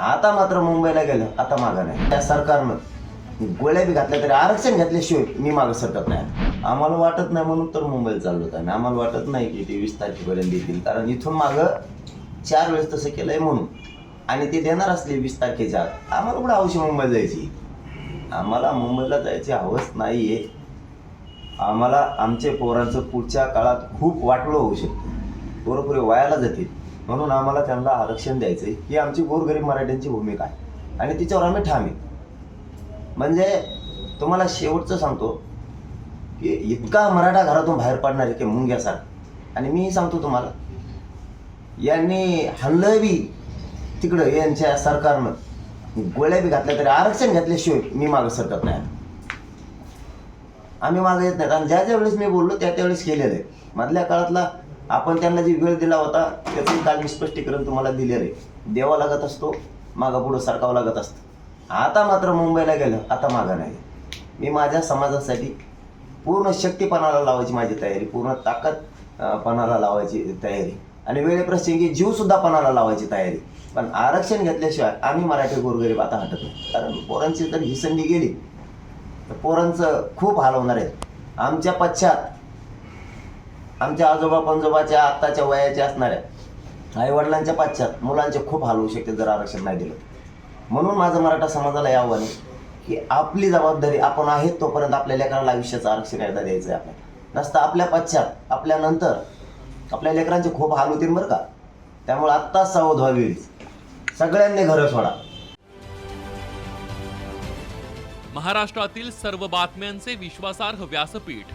आता मात्र मुंबईला गेलं आता मागं नाही. त्या सरकारनं गोळ्या बी घातल्या तरी आरक्षण घेतल्याशिवाय मी मागं सरकत नाही. आम्हाला वाटत नाही म्हणून तर मुंबईला चाललो होतो आणि आम्हाला वाटत नाही की ते वीस तारखेपर्यंत देतील कारण इथून मागं चार वेळेस तसं केलंय म्हणून. आणि ते देणार असले वीस तारखेच्या आत. आम्हाला कुठं हवशी मुंबईला जायची? आम्हाला मुंबईला जायची हवस नाही आहे आम्हाला आमच्या पोरांचं पुढच्या काळात खूप वाटलं होऊ शकतं. पोरं पुरे वायाला जातील. म्हणून आम्हाला त्यांना आरक्षण द्यायचं आहे ही आमची गोरगरीब मराठ्यांची भूमिका आहे. आणि तिच्यावर आम्ही ठाम आहे. म्हणजे तुम्हाला शेवटचं सांगतो की इतका मराठा घरातून बाहेर पडणार आहे की मुंग्यासारखा आणि मीही सांगतो तुम्हाला यांनी हल्लं बी तिकडं यांच्या सरकारनं. गोळ्या बी घातल्या तरी आरक्षण घेतल्याशिवाय मी मागं सरकत नाही. आम्ही मागं येत नाहीत. आणि ज्या ज्या वेळेस मी बोललो त्या त्यावेळेस केलेलं आहे. मधल्या काळातला आपण त्यांना जे वेळ दिला होता त्याचं काल मी स्पष्टीकरण तुम्हाला दिलेलं आहे. द्यावा लागत असतो मागापुढं सरकावं लागत असतं. आता मात्र मुंबईला गेलं आता मागं नाही. मी माझ्या समाजासाठी पूर्ण शक्तीपणाला लावायची माझी तयारी पूर्ण ताकद पणाला लावायची तयारी. आणि वेळेप्रसंगी जीवसुद्धा पणाला लावायची तयारी. पण आरक्षण घेतल्याशिवाय आम्ही मराठी गोरगरीब आता हटत नाही. कारण पोरांची जर ही संधी गेली तर पोरांचं खूप हाल होणार आहेत आमच्या पश्चात आमच्या आजोबा पंजोबाच्या आत्ताच्या वयाच्या असणाऱ्या आईवडिलांच्या पाश्चात मुलांचे खूप हाल होऊ शकते जर आरक्षण नाही दिलं. म्हणून माझं मराठा समाजाला यावं आव्हान आहे की आपली जबाबदारी आपण आहेत तोपर्यंत आपल्या लेकरांना आयुष्याचं आरक्षण एकदा द्यायचं आहे आपल्या नसतं आपल्या पाश्चात आपल्यानंतर आपल्या लेकरांचे खूप हाल होतील बरं का. त्यामुळे आत्ताच सावध व्हावी. सगळ्यांनी घरं सोडा. महाराष्ट्रातील सर्व बातम्यांचे विश्वासार्ह व्यासपीठ.